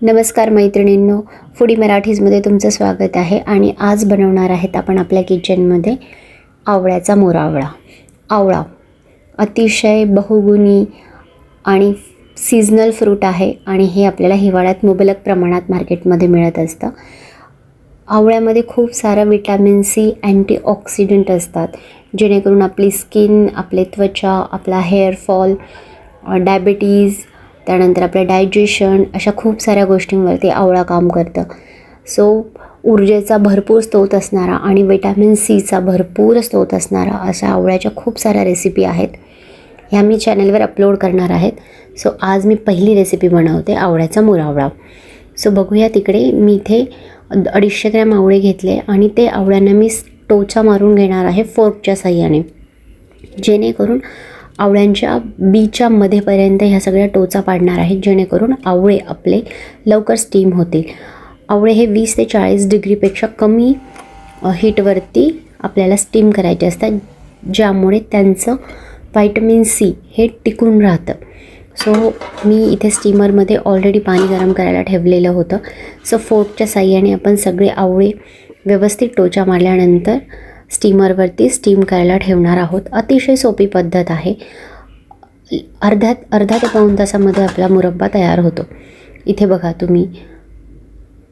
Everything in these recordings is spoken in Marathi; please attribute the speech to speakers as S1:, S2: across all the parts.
S1: नमस्कार मैत्रिणींनो फुडी मराठीजमध्ये तुमचं स्वागत आहे आणि आज बनवणार आहेत आपण आपल्या किचनमध्ये आवळ्याचा मोरावळा आवळा. अतिशय बहुगुणी आणि सीझनल फ्रूट आहे आणि हे आपल्याला हिवाळ्यात मुबलक प्रमाणात मार्केटमध्ये मिळत असतं. आवळ्यामध्ये खूप सारं विटॅमिन सी अँटीऑक्सिडंट असतात जेणेकरून आपली स्किन आपले त्वचा आपला हेअरफॉल डायबिटीज त्यानंतर आपलं डायजेशन अशा खूप साऱ्या गोष्टींवरती आवळा काम करतं. सो ऊर्जेचा भरपूर स्रोत असणारा आणि विटॅमिन सीचा भरपूर स्रोत असणारा अशा आवळ्याच्या खूप साऱ्या रेसिपी आहेत. ह्या मी चॅनलवर अपलोड करणार आहेत. सो आज मी पहिली रेसिपी बनवते आवळ्याचा मुरावळा सो बघूया तिकडे मी इथे अडीचशे ग्रॅम आवळे घेतले आणि ते आवळ्यांना मी टोचा मारून घेणार आहे फोर्कच्या साह्याने. जेणेकरून आवळ्यांच्या बीच्या मध्येपर्यंत ह्या सगळ्या टोचा पाडणार आहेत जेणेकरून आवळे आपले लवकर स्टीम होतील. आवळे हे वीस ते चाळीस डिग्रीपेक्षा कमी हीटवरती आपल्याला स्टीम करायचे असतात ज्यामुळे त्यांचं व्हायटमिन सी हे टिकून राहतं. सो मी इथे स्टीमरमध्ये ऑलरेडी पाणी गरम करायला ठेवलेलं होतं. सो फोर्कच्या साह्याने आपण सगळे आवळे व्यवस्थित टोचा मारल्यानंतर स्टीमरवरती स्टीम करायला ठेवणार आहोत. अतिशय सोपी पद्धत आहे. अर्ध्यात अर्धा ते पाऊण तासामध्ये आपला मुरब्बा तयार होतो. इथे बघा तुम्ही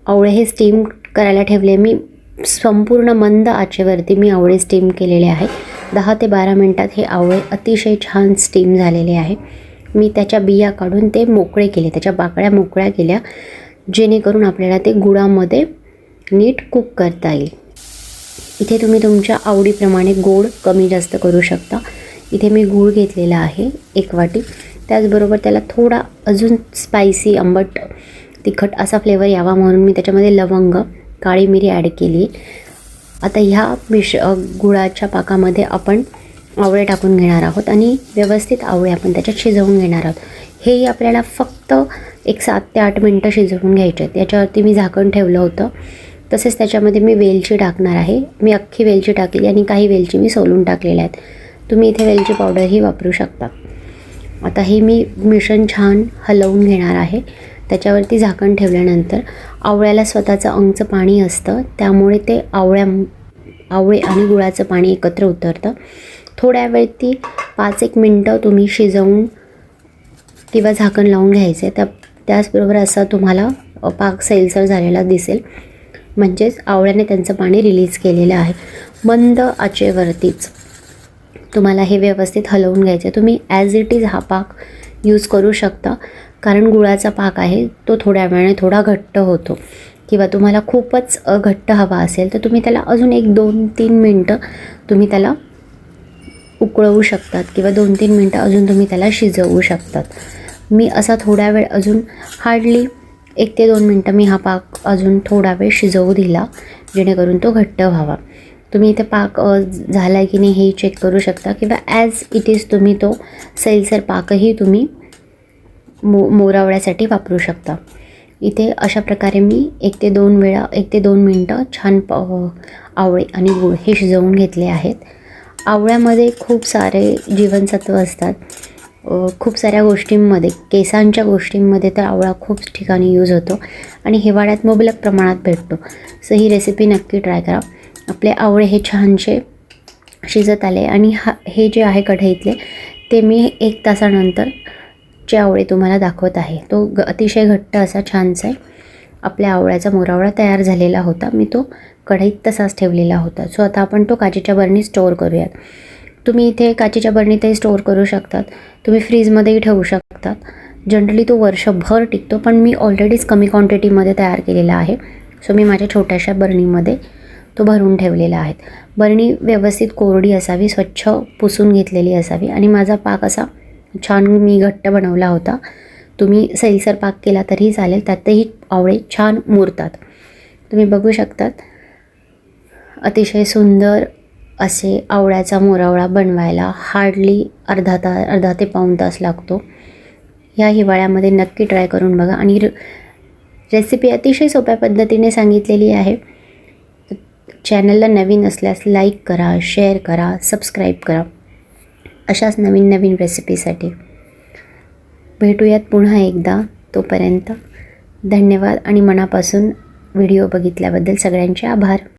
S1: आवळे हे स्टीम करायला ठेवले. मी संपूर्ण मंद आचेवरती मी आवळे स्टीम केलेले आहे. दहा ते बारा मिनटात हे आवळे अतिशय छान स्टीम झालेले आहे. मी त्याच्या बिया काढून ते मोकळे केले. त्याच्या बाकड्या मोकळ्या केल्या जेणेकरून आपल्याला ते गुळामध्ये नीट कुक करता येईल. इथे तुम्ही तुमच्या आवडीप्रमाणे गोड कमी जास्त करू शकता. इथे मी गूळ घेतलेला आहे एक वाटी. त्याचबरोबर त्याला थोडा अजून स्पायसी आंबट तिखट असा फ्लेवर यावा म्हणून मी त्याच्यामध्ये लवंग काळी मिरी ॲड केली. आता ह्या मिश गुळाच्या पाकामध्ये आपण आवळे टाकून घेणार आहोत आणि व्यवस्थित आवळे आपण त्याच्यात शिजवून घेणार आहोत. हेही आपल्याला फक्त एक सात ते आठ मिनटं शिजवून घ्यायचे आहेत. याच्यावरती मी झाकण ठेवलं होतं. तसेच त्याच्यामध्ये मी वेलची टाकणार आहे. मी अख्खी वेलची टाकली आणि काही वेलची मी सोलून टाकलेल्या आहेत. तुम्ही इथे वेलची पावडरही वापरू शकता. आता हे मी मिश्रण छान हलवून घेणार आहे. त्याच्यावरती झाकण ठेवल्यानंतर आवळ्याला स्वतःचं अंगचं पाणी असतं. त्यामुळे ते आवळ्या आवळे आणि गुळाचं पाणी एकत्र उतरतं. थोड्या वेळती पाच एक मिनटं तुम्ही शिजवून किंवा झाकण लावून घ्यायचे. त्या त्याचबरोबर असं तुम्हाला पाक सैलसर झालेला दिसेल. म्हणजेच आवळ्याने त्यांचं पाणी रिलीज केलेलं आहे. मंद आचेवरतीच. तुम्हाला हे व्यवस्थित हलवून घ्यायचं आहे तुम्ही ॲज इट इज हा पाक यूज करू शकता. कारण गुळाचा पाक आहे तो थोड्या वेळाने थोडा घट्ट होतो. किंवा तुम्हाला खूपच घट्ट हवा असेल तर तुम्ही त्याला अजून एक दोन तीन मिनटं तुम्ही त्याला उकळवू शकतात. किंवा दोन तीन मिनटं अजून तुम्ही त्याला शिजवू शकतात. मी असा थोडा वेळ अजून हार्डली एक ते दोन मिनटं मी हा पाक अजून थोडा वेळ शिजवू दिला जेणेकरून तो घट्ट व्हावा. तुम्ही इथे पाक झाला आहे की नाही हे चेक करू शकता किंवा ॲज इट इज तुम्ही तो सैलसर पाकही तुम्ही मो मोरावळ्यासाठी वापरू शकता. इथे अशा प्रकारे मी एक ते दोन वेळा एक ते दोन मिनटं छान प आवळे आणि गूळ हे शिजवून घेतले आहेत. आवळ्यामध्ये खूप सारे जीवनसत्व असतात. खूप साऱ्या गोष्टींमध्ये केसांच्या गोष्टींमध्ये तर आवळा खूप ठिकाणी यूज होतो आणि हिवाळ्यात मुबलक प्रमाणात भेटतो. सो ही रेसिपी नक्की ट्राय करा. आपले आवळे हे छानसे शिजत आले आणि हा हे जे आहे कढईतले ते मी एक तासानंतर चे आवळे तुम्हाला दाखवत आहे. तो ग अतिशय घट्ट असा छानसा आहे. आपल्या आवळ्याचा मोरावळा तयार झालेला होता. मी तो कढईत तसाच ठेवलेला होता. सो आता आपण तो काचेच्या बरणी स्टोअर करूयात. तुम्ही इथे काचेच्या बरणीतही स्टोअर करू शकतात. तुम्ही फ्रीजमध्येही ठेवू शकतात. जनरली तो वर्षभर टिकतो पण मी ऑलरेडीच कमी क्वांटिटीमध्ये तयार केलेला आहे. सो मी माझ्या छोट्याशा बरणीमध्ये तो भरून ठेवलेला आहे. बरणी व्यवस्थित कोरडी असावी स्वच्छ पुसून घेतलेली असावी आणि माझा पाक असा छान मी घट्ट बनवला होता. तुम्ही सैलसर पाक केला तरीही चालेल त्यातही आवळे छान मुरतात. तुम्ही बघू शकतात. अतिशय सुंदर असे आवळ्याचा मोरावळा बनवायला हार्डली अर्धा ता अर्धा ते पाऊण तास लागतो. ह्या हिवाळ्यामध्ये नक्की ट्राय करून बघा. आणि र रेसिपी अतिशय सोप्या पद्धतीने सांगितलेली आहे. चॅनलला नवीन असल्यास लाईक करा शेअर करा सबस्क्राईब करा. अशाच नवीन नवीन रेसिपीसाठी भेटूयात पुन्हा एकदा. तोपर्यंत धन्यवाद आणि मनापासून व्हिडिओ बघितल्याबद्दल सगळ्यांचे आभार.